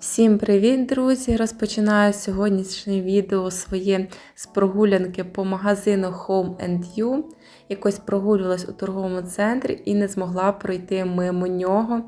Всім привіт, друзі! Розпочинаю сьогоднішнє відео своє з прогулянки по магазину Home You. Якось прогулювалась у торговому центрі і не змогла пройти мимо нього.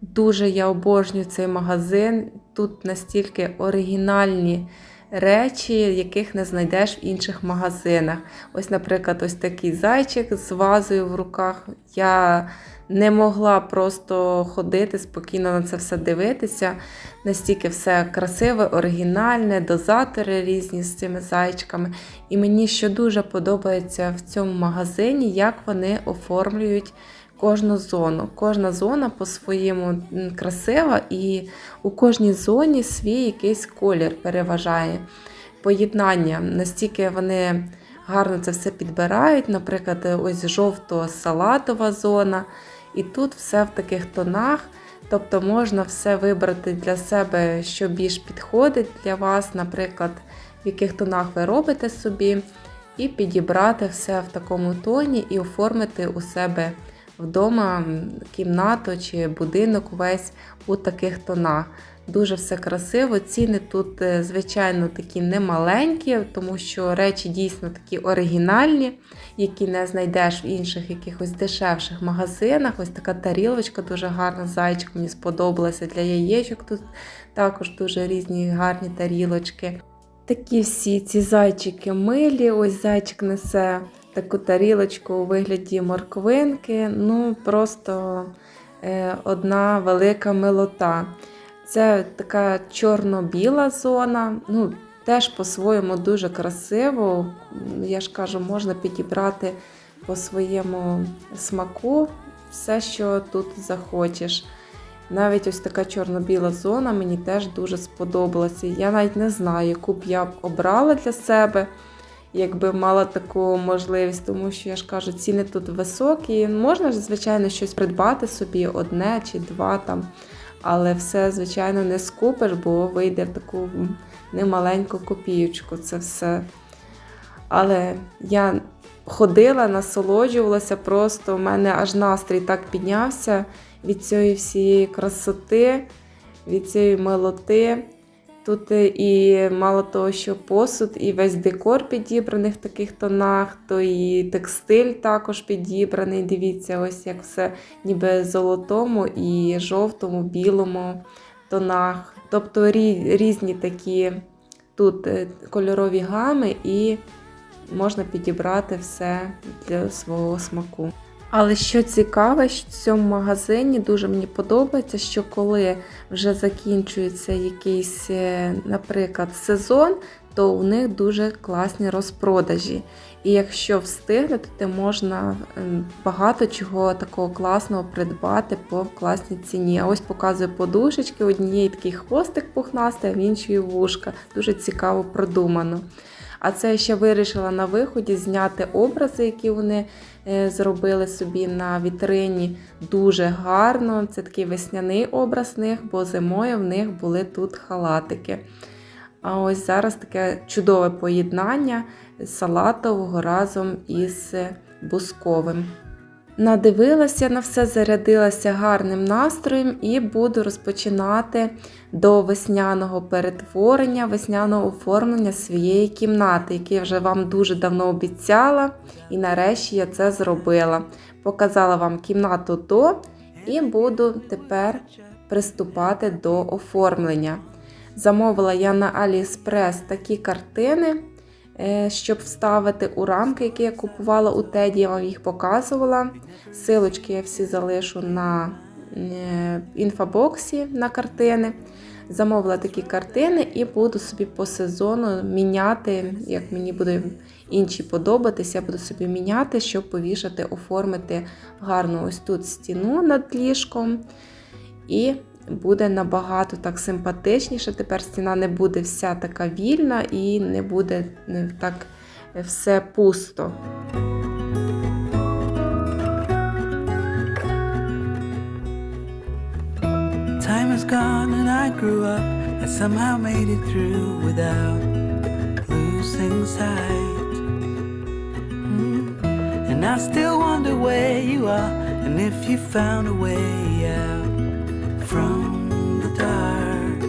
Дуже я обожнюю цей магазин. Тут настільки оригінальні речі, яких не знайдеш в інших магазинах. Ось, наприклад, ось такий зайчик з вазою в руках. Я не могла просто ходити спокійно на це все дивитися. Настільки все красиве, оригінальне, дозатори різні з цими зайчиками. І мені що дуже подобається в цьому магазині, як вони оформлюють кожну зону. Кожна зона по-своєму красива, і у кожній зоні свій якийсь колір переважає. Поєднання, настільки вони гарно це все підбирають. Наприклад, ось жовто-салатова зона. І тут все в таких тонах. Тобто можна все вибрати для себе, що більш підходить для вас, наприклад, в яких тонах ви робите собі, і підібрати все в такому тоні і оформити у себе вдома кімнату чи будинок весь у таких тонах. Дуже все красиво. Ціни тут, звичайно, такі немаленькі, тому що речі дійсно такі оригінальні, які не знайдеш в інших якихось дешевших магазинах. Ось така тарілочка дуже гарна, зайчик мені сподобалася для яєчок. Тут також дуже різні гарні тарілочки. Такі всі ці зайчики милі. Ось зайчик несе таку тарілочку у вигляді морквинки. Ну, просто е, одна велика милота. Це така чорно-біла зона. ну, Теж по-своєму дуже красиво. Я ж кажу, можна підібрати по своєму смаку все, що тут захочеш. Навіть ось така чорно-біла зона мені теж дуже сподобалася. Я навіть не знаю, яку б я обрала для себе, якби мала таку можливість, тому що я ж кажу, ціни тут високі. Можна ж, звичайно, щось придбати собі одне чи два там. Але все, звичайно, не скупиш, бо вийде в таку немаленьку копієчку це все. Але я ходила, насолоджувалася, просто у мене аж настрій так піднявся від цієї всієї красоти, від цієї милоти. Тут і мало того, що посуд, і весь декор підібраний в таких тонах, то і текстиль також підібраний. Дивіться, ось як все ніби золотому і жовтому, білому тонах. Тобто різні такі тут е, кольорові гами, і можна підібрати все для свого смаку. Але що цікаве, в цьому магазині дуже мені подобається, що коли вже закінчується якийсь, е, наприклад, сезон, то у них дуже класні розпродажі. І якщо встигнути, то можна ем, багато чого такого класного придбати по класній ціні. А ось показую подушечки, однієї такий хвостик пухнастий, а в іншої вушка. Дуже цікаво продумано. А це ще вирішила на виході зняти образи, які вони е, зробили собі на вітрині. Дуже гарно. Це такий весняний образ них, бо зимою в них були тут халатики. А ось зараз таке чудове поєднання салатового разом із бусковим. Надивилася на все, зарядилася гарним настроєм і буду розпочинати до весняного перетворення, весняного оформлення своєї кімнати, яке я вже вам дуже давно обіцяла, і нарешті я це зробила. Показала вам кімнату до і буду тепер приступати до оформлення. Замовила я на AliExpress такі картини. Е, щоб вставити у рамки, які я купувала у Теді, я вам їх показувала. Силочки я всі залишу на інфобоксі на картини. Замовила такі картини і буду собі по сезону міняти, як мені буде інші подобатися, буду собі міняти, щоб повішати, оформити гарну ось тут стіну над ліжком. І буде набагато так симпатичніше. Тепер стіна не буде вся така вільна і не буде так все пусто. was is gone and I grew up and somehow made it through without losing sight. Hmm. And I still wonder where you are and if you found a way out from the dark.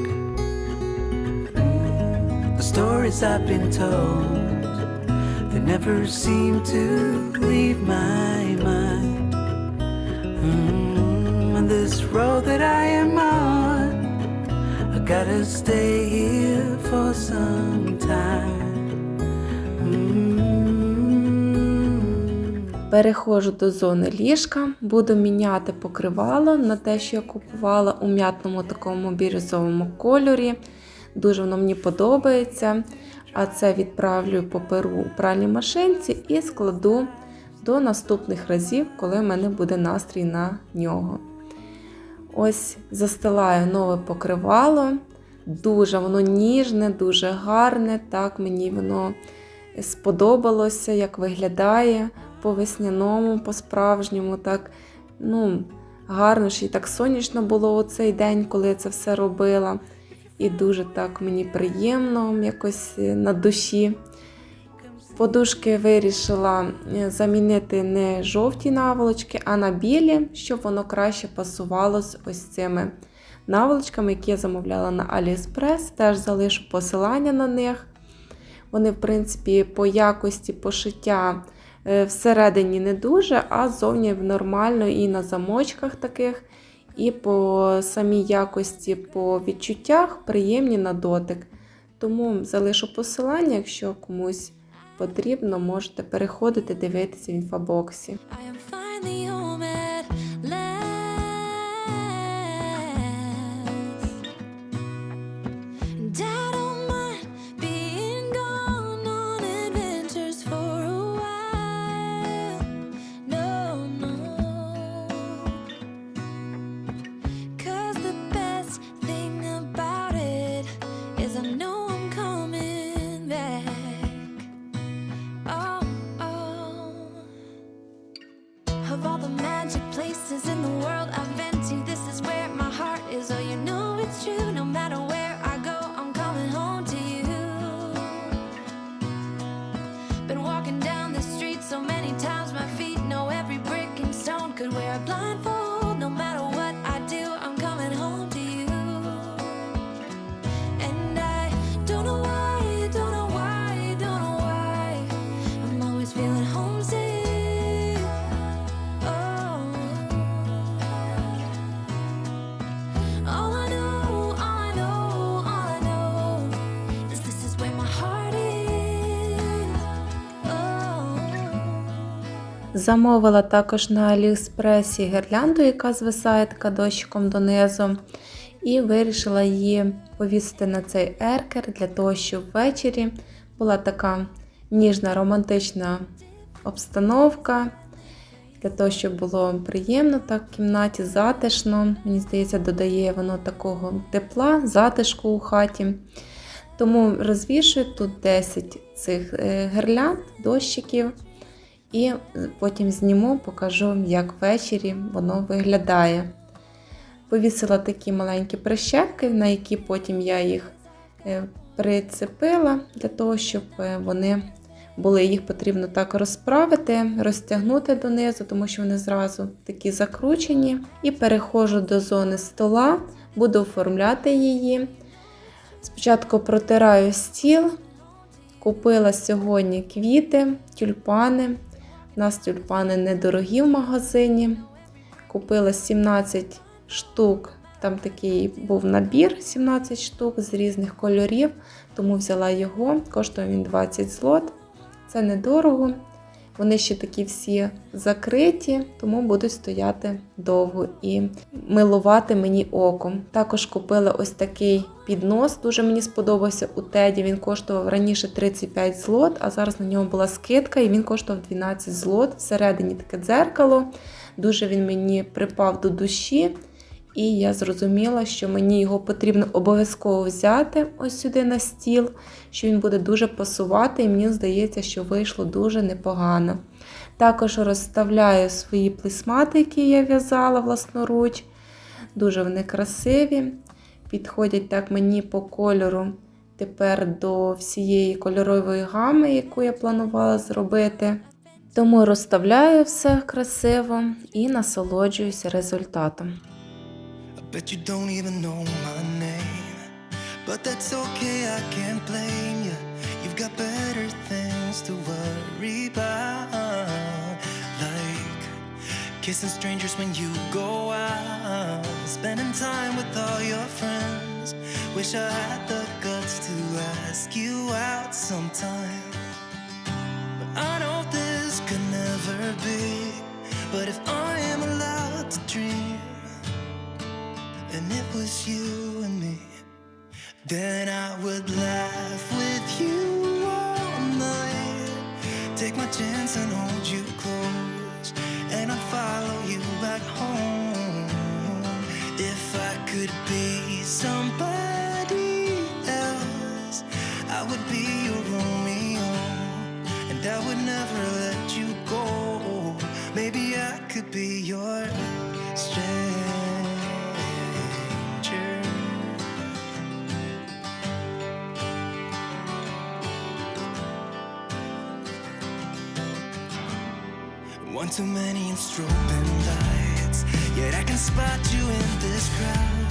Hmm. The stories I've been told, they never seem to leave my road that I am on, I gotta stay here for some time. Mm. Переходжу до зони ліжка, буду міняти покривало на те, що я купувала у м'ятному такому бірюзовому кольорі. Дуже воно мені подобається. А це відправлю по перу у пральній машинці і складу до наступних разів, коли в мене буде настрій на нього. Ось застилаю нове покривало. Дуже воно ніжне, дуже гарне. Так, мені воно сподобалося, як виглядає по весняному, по-справжньому. Так, ну, гарно ще й так сонячно було у цей день, коли я це все робила. І дуже так мені приємно, якось е, на душі. Подушки вирішила е, замінити не жовті наволочки, а на білі, щоб воно краще пасувало з ось цими наволочками, які я замовляла на AliExpress. Теж залишу посилання на них. Вони, в принципі, по якості пошиття е, всередині не дуже, а ззовні нормально і на замочках таких. І по самій якості, по відчуттях приємні на дотик. Тому залишу посилання, якщо комусь потрібно, можете переходити, дивитися в інфобоксі. Of all the magic places in the world Замовила також на Аліекспресі гірлянду, яка звисає така дощиком донизу. І вирішила її повісити на цей еркер для того, щоб ввечері була така ніжна романтична обстановка. Для того, щоб було приємно так в кімнаті, затишно. Мені здається, додає воно такого тепла, затишку у хаті. Тому розвішую тут 10 цих е, гірлянд, дощиків. І потім зніму, покажу, як ввечері воно виглядає. Повісила такі маленькі прищепки, на які потім я їх е, прицепила для того, щоб е, вони були. Їх потрібно так розправити, розтягнути донизу, тому що вони зразу такі закручені. І переходжу до зони стола, буду оформляти її. Спочатку протираю стіл. Купила сьогодні квіти, тюльпани. У нас тюльпани недорогі в магазині. Купила 17 штук. Там такий був набір 17 штук з різних кольорів, тому взяла його. Коштує він 20 злот. Це недорого. Вони ще такі всі закриті, тому будуть стояти довго і милувати мені оком. Також купила ось такий піднос, дуже мені сподобався у Теді. Він коштував раніше 35 злот, а зараз на ньому була скидка, і він коштував 12 злот. Всередині таке дзеркало. Дуже він мені припав до душі. І я зрозуміла, що мені його потрібно обов'язково взяти ось сюди на стіл, що він буде дуже пасувати, і мені здається, що вийшло дуже непогано. Також розставляю свої плесмати, які я в'язала власноруч. Дуже вони красиві. Підходять так мені по кольору тепер до всієї кольорової гами, яку я планувала зробити. Тому розставляю все красиво і насолоджуюся результатом. I bet you don't even know my name. But that's okay, I can't blame you. got better things to worry about. Kissing strangers when you go out, spending time with all your friends. Wish I had the guts to ask you out sometime. But I know this could never be. But if One too many and strobing lights. Yet I can spot you in this crowd.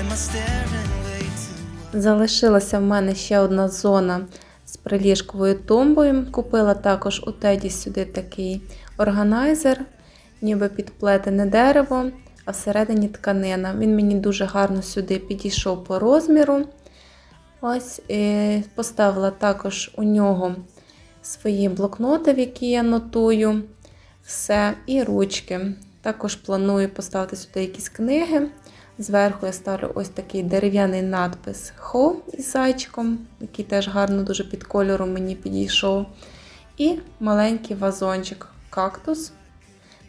Am I staring way too Залишилася в мене ще одна зона з приліжковою тумбою. Купила також у Теді сюди такий органайзер, ніби підплетене дерево, а всередині тканина. Він мені дуже гарно сюди підійшов по розміру. Ось і поставила також у нього свої блокноти, в які я нотую все, і ручки. Також планую поставити сюди якісь книги. Зверху я ставлю ось такий дерев'яний надпис Home із зайчиком, який теж гарно дуже під кольором мені підійшов. І маленький вазончик кактус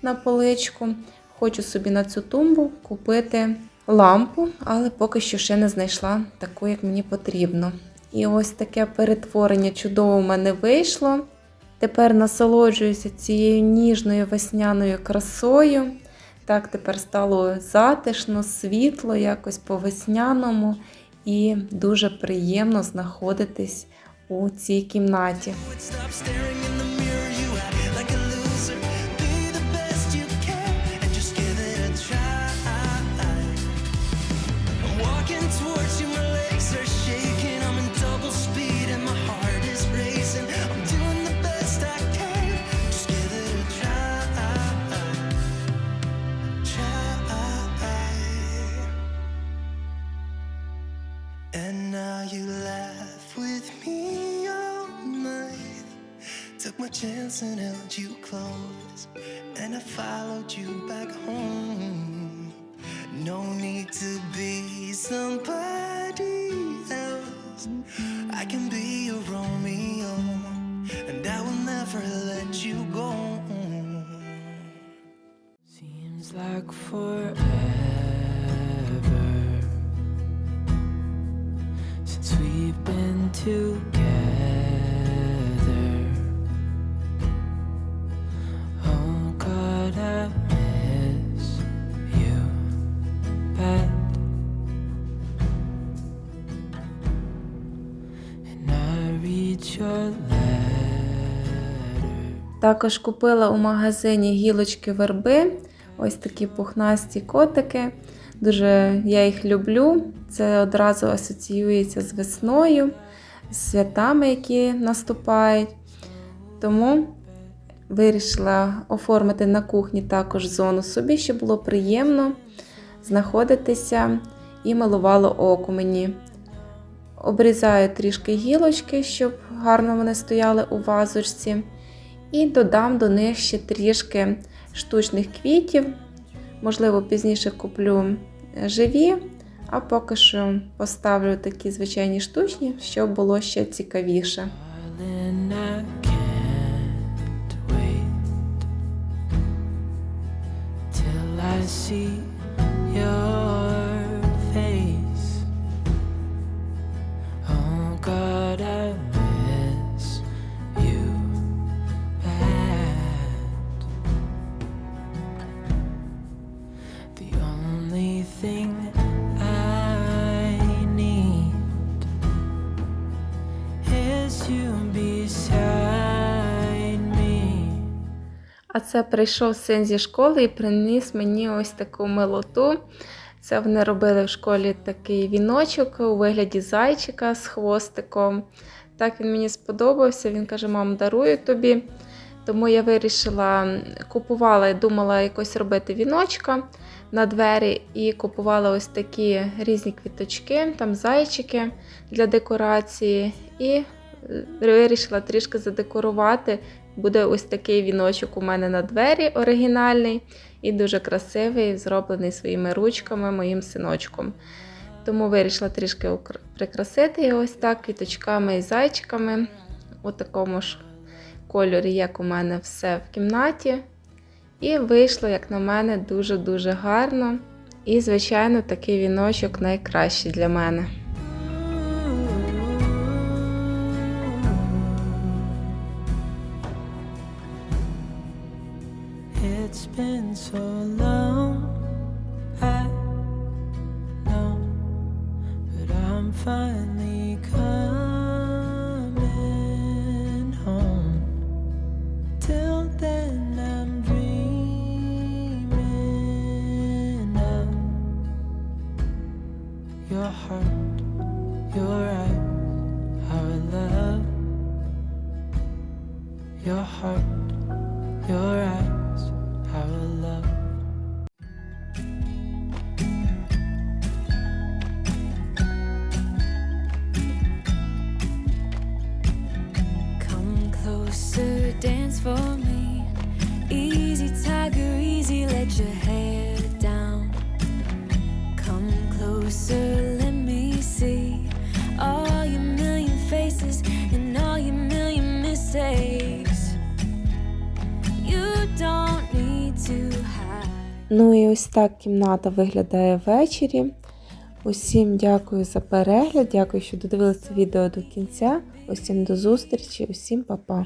на поличку. Хочу собі на цю тумбу купити лампу, але поки що ще не знайшла таку, як мені потрібно. І ось таке перетворення чудово у мене вийшло. Тепер насолоджуюся цією ніжною весняною красою. Так тепер стало затишно, світло, якось по-весняному, і дуже приємно знаходитись у цій кімнаті. And held you close. And I followed you back home. No need to be somebody else. I can be your Romeo. And I will never let you go. Seems like forever Також купила у магазині гілочки верби. Ось такі пухнасті котики. Дуже я їх люблю. Це одразу асоціюється з весною, з святами, які наступають. Тому вирішила оформити на кухні також зону собі, щоб було приємно знаходитися і милувало око мені. Обрізаю трішки гілочки, щоб гарно вони стояли у вазочці. І додам до них ще трішки штучних квітів. Можливо, пізніше куплю е, живі, а поки що поставлю такі звичайні штучні, щоб було ще цікавіше. See А це прийшов син зі школи і приніс мені ось таку милоту. Це вони робили в школі такий віночок у вигляді зайчика з хвостиком. Так він мені сподобався. Він каже: мам, дарую тобі. Тому я вирішила, купувала, думала якось робити віночка на двері і купувала ось такі різні квіточки, там зайчики для декорації. І вирішила трішки задекорувати. Буде ось такий віночок у мене на двері оригінальний і дуже красивий, зроблений своїми ручками моїм синочком. Тому вирішила трішки прикрасити його ось так квіточками і зайчиками. У такому ж кольорі, як у мене все в кімнаті. І вийшло, як на мене, дуже-дуже гарно. І, звичайно, такий віночок найкращий для мене. It's been so long, I know, but I'm finally ось так кімната виглядає ввечері. Усім дякую за перегляд, дякую, що додивилися відео до кінця. Усім до зустрічі, усім па-па.